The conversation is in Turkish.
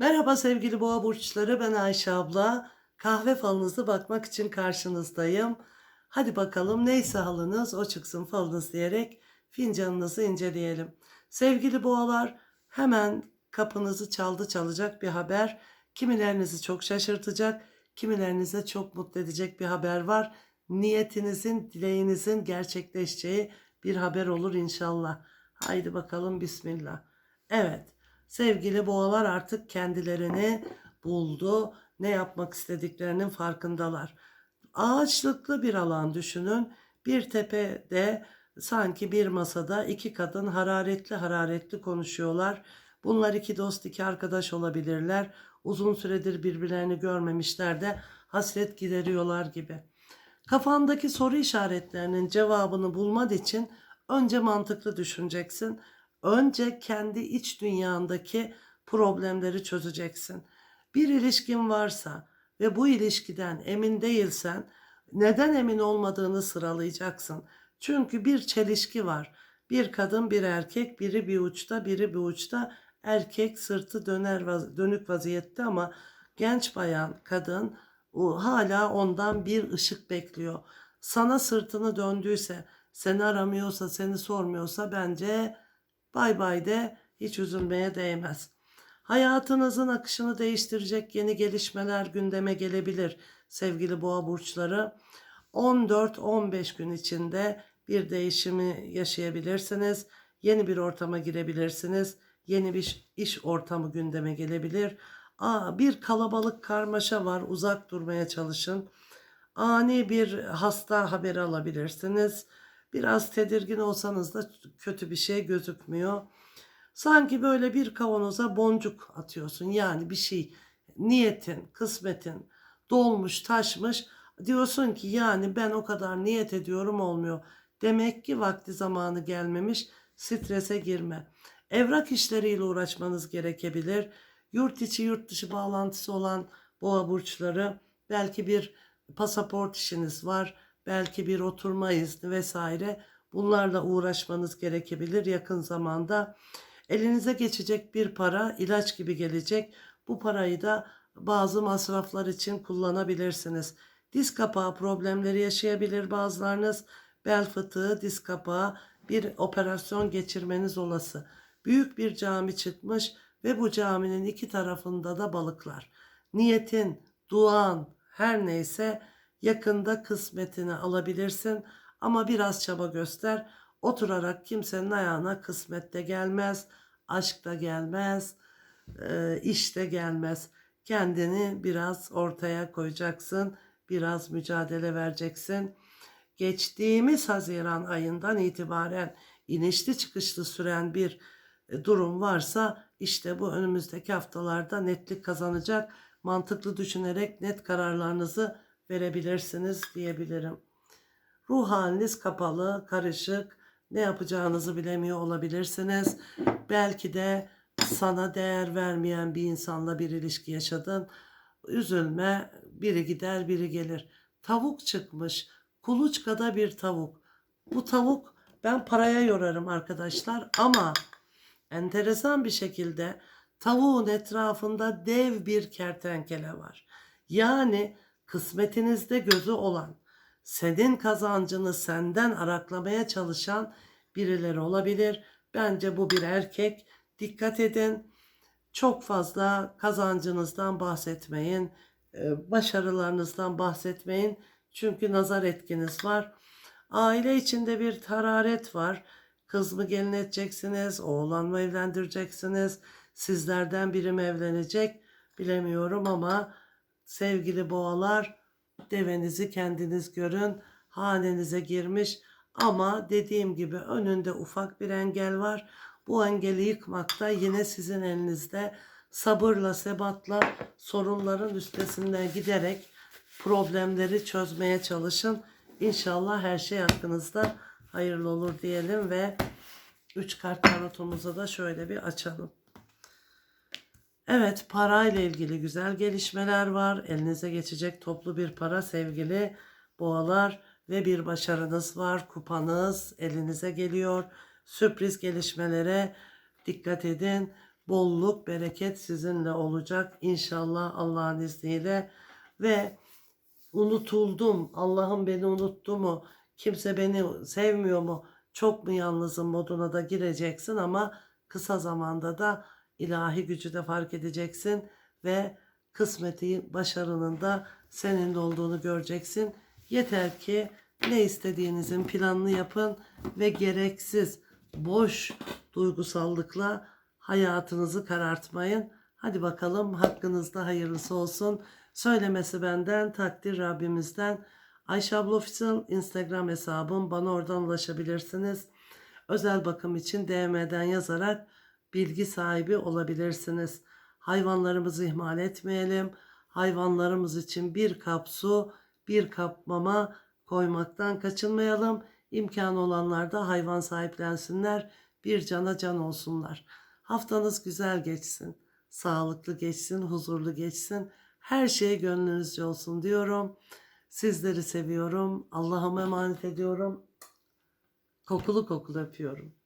Merhaba sevgili boğa burçları ben Ayşe abla. Kahve falınızı bakmak için karşınızdayım. Hadi bakalım neyse halınız o çıksın falınız diyerek fincanınızı inceleyelim. Sevgili boğalar hemen kapınızı çaldı çalacak bir haber. Kimilerinizi çok şaşırtacak, kimilerinize çok mutlu edecek bir haber var. Niyetinizin, dileğinizin gerçekleşeceği bir haber olur inşallah. Haydi bakalım bismillah. Evet. Sevgili boğalar artık kendilerini buldu. Ne yapmak istediklerinin farkındalar. Ağaçlıklı bir alan düşünün. Bir tepede sanki bir masada iki kadın hararetli hararetli konuşuyorlar. Bunlar iki dost iki arkadaş olabilirler. Uzun süredir birbirlerini görmemişler de hasret gideriyorlar gibi. Kafandaki soru işaretlerinin cevabını bulman için önce mantıklı düşüneceksin. Önce kendi iç dünyandaki problemleri çözeceksin. Bir ilişkin varsa ve bu ilişkiden emin değilsen neden emin olmadığını sıralayacaksın. Çünkü bir çelişki var. Bir kadın bir erkek biri bir uçta biri bir uçta erkek sırtı döner dönük vaziyette ama genç bayan kadın o hala ondan bir ışık bekliyor. Sana sırtını döndüyse, seni aramıyorsa, seni sormuyorsa bence bay bay de hiç üzülmeye değmez. Hayatınızın akışını değiştirecek yeni gelişmeler gündeme gelebilir sevgili boğa burçları. 14-15 gün içinde bir değişimi yaşayabilirsiniz. Yeni bir ortama girebilirsiniz. Yeni bir iş ortamı gündeme gelebilir. Aa, bir kalabalık karmaşa var. Uzak durmaya çalışın. Ani bir hasta haberi alabilirsiniz. Biraz tedirgin olsanız da kötü bir şey gözükmüyor. Sanki böyle bir kavanoza boncuk atıyorsun. Yani bir şey niyetin, kısmetin dolmuş, taşmış. Diyorsun ki yani ben o kadar niyet ediyorum olmuyor. Demek ki vakti zamanı gelmemiş. Strese girme. Evrak işleriyle uğraşmanız gerekebilir. Yurt içi yurt dışı bağlantısı olan boğa burçları belki bir pasaport işiniz var. Belki bir oturma izni vesaire. Bunlarla uğraşmanız gerekebilir yakın zamanda. Elinize geçecek bir para ilaç gibi gelecek. Bu parayı da bazı masraflar için kullanabilirsiniz. Diz kapağı problemleri yaşayabilir bazılarınız. Bel fıtığı, diz kapağı bir operasyon geçirmeniz olası. Büyük bir cami çıkmış ve bu caminin iki tarafında da balıklar. Niyetin, duan her neyse yakında kısmetini alabilirsin ama biraz çaba göster. Oturarak kimsenin ayağına kısmet de gelmez, aşk da gelmez, e, iş de gelmez. Kendini biraz ortaya koyacaksın, biraz mücadele vereceksin. Geçtiğimiz Haziran ayından itibaren inişli çıkışlı süren bir e, durum varsa işte bu önümüzdeki haftalarda netlik kazanacak. Mantıklı düşünerek net kararlarınızı verebilirsiniz diyebilirim. Ruh haliniz kapalı, karışık, ne yapacağınızı bilemiyor olabilirsiniz. Belki de sana değer vermeyen bir insanla bir ilişki yaşadın. Üzülme, biri gider, biri gelir. Tavuk çıkmış, kuluçkada bir tavuk. Bu tavuk ben paraya yorarım arkadaşlar ama enteresan bir şekilde tavuğun etrafında dev bir kertenkele var. Yani kısmetinizde gözü olan, senin kazancını senden araklamaya çalışan birileri olabilir. Bence bu bir erkek. Dikkat edin. Çok fazla kazancınızdan bahsetmeyin. e, Başarılarınızdan bahsetmeyin. Çünkü nazar etkiniz var. Aile içinde bir hararet var. Kız mı gelin edeceksiniz, oğlan mı evlendireceksiniz, sizlerden biri mi evlenecek bilemiyorum ama sevgili boğalar devenizi kendiniz görün. Hanenize girmiş ama dediğim gibi önünde ufak bir engel var. Bu engeli yıkmak da yine sizin elinizde. Sabırla, sebatla sorunların üstesinden giderek problemleri çözmeye çalışın. İnşallah her şey hakkınızda hayırlı olur diyelim ve 3 kart tarotumuzu da şöyle bir açalım. Evet parayla ilgili güzel gelişmeler var. Elinize geçecek toplu bir para sevgili boğalar ve bir başarınız var. Kupanız elinize geliyor. Sürpriz gelişmelere dikkat edin. bolluk, bereket sizinle olacak inşallah Allah'ın izniyle ve unutuldum. Allah'ım beni unuttu mu? Kimse beni sevmiyor mu? Çok mu yalnızım moduna da gireceksin ama kısa zamanda da ilahi gücü de fark edeceksin ve kısmeti başarının da senin olduğunu göreceksin. Yeter ki ne istediğinizin planını yapın ve gereksiz boş duygusallıkla hayatınızı karartmayın. Hadi bakalım hakkınızda hayırlısı olsun. Söylemesi benden, takdir Rabbimizden. Ayşe abla Official Instagram hesabım. Bana oradan ulaşabilirsiniz. Özel bakım için DM'den yazarak bilgi sahibi olabilirsiniz. Hayvanlarımızı ihmal etmeyelim. Hayvanlarımız için bir kap su, bir kap mama koymaktan kaçınmayalım. İmkanı olanlar da hayvan sahiplensinler. Bir cana can olsunlar. Haftanız güzel geçsin. Sağlıklı geçsin, huzurlu geçsin. Her şey gönlünüzce olsun diyorum. Sizleri seviyorum. Allah'ıma emanet ediyorum. Kokulu kokulu öpüyorum.